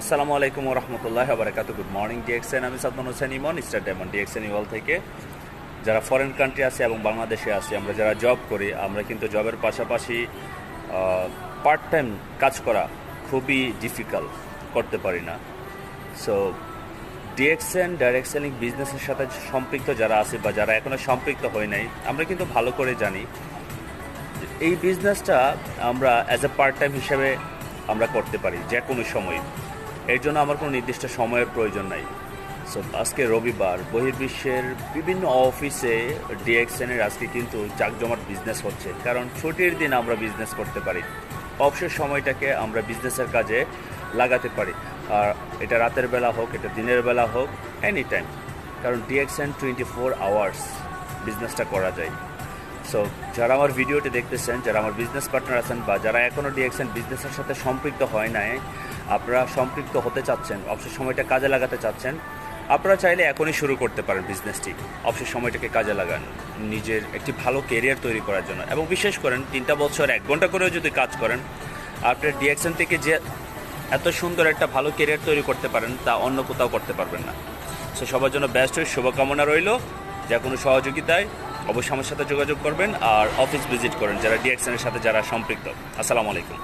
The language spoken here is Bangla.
আসসালামু আলাইকুম রহমতুল্লাহ বারাকাতু গুড মর্নিং ডিএক্সএন আমি Sadman Hossain Emon star diamond DXN ইওয়াল থেকে। যারা ফরেন কান্ট্রি আছে এবং বাংলাদেশে আছে, আমরা যারা জব করি, আমরা কিন্তু জবের পাশাপাশি পার্ট টাইম কাজ করা খুবই ডিফিকাল্ট করতে পারি না। সো ডিএক্সএন ডাইরেক্ট সেলিং বিজনেসের সাথে সম্পৃক্ত যারা আছে বা যারা এখনও সম্পৃক্ত হয় নাই, আমরা কিন্তু ভালো করে জানি এই বিজনেসটা আমরা অ্যাজ এ পার্ট টাইম হিসেবে আমরা করতে পারি যে কোনো সময়। এর জন্য আমার কোনো নির্দিষ্ট সময়ের প্রয়োজন নাই। সো আজকে রবিবার, বহির্বিশ্বের বিভিন্ন অফিসে ডিএক্সএনের আজকে কিন্তু জাকজমাট বিজনেস হচ্ছে। কারণ ছুটির দিন আমরা বিজনেস করতে পারি। অবসর সময়টাকে আমরা বিজনেসের কাজে লাগাতে পারি। আর এটা রাতের বেলা হোক, এটা দিনের বেলা হোক এনি টাইম কারণ ডিএক্সএন টোয়েন্টি ফোর আওয়ার্স বিজনেসটা করা যায়। সো যারা আমার ভিডিওটি দেখতেছেন, যারা আমার বিজনেস পার্টনার আছেন বা যারা এখনও ডিএক্সএন বিজনেসের সাথে সম্পৃক্ত হয় নাই, আপনারা সম্পৃক্ত হতে চাচ্ছেন, অবসর সময়টা কাজে লাগাতে চাচ্ছেন, আপনারা চাইলে এখনই শুরু করতে পারেন বিজনেসটি অবসর সময়টাকে কাজে লাগান, নিজের একটি ভালো কেরিয়ার তৈরি করার জন্য। এবং বিশেষ করেন, তিনটা বছর, এক ঘণ্টা করেও যদি কাজ করেন আপনার ডিএক্সএন থেকে যে এত সুন্দর একটা ভালো কেরিয়ার তৈরি করতে পারেন, তা অন্য কোথাও করতে পারবেন না। সো সবার জন্য ব্যস্ত শুভকামনা রইল, যে কোনো সহযোগিতায় অবশ্যই আমার সাথে যোগাযোগ করবেন আর অফিস ভিজিট করেন যারা ডিএক্সএনের সাথে যারা সম্পৃক্ত। আসসালামু আলাইকুম।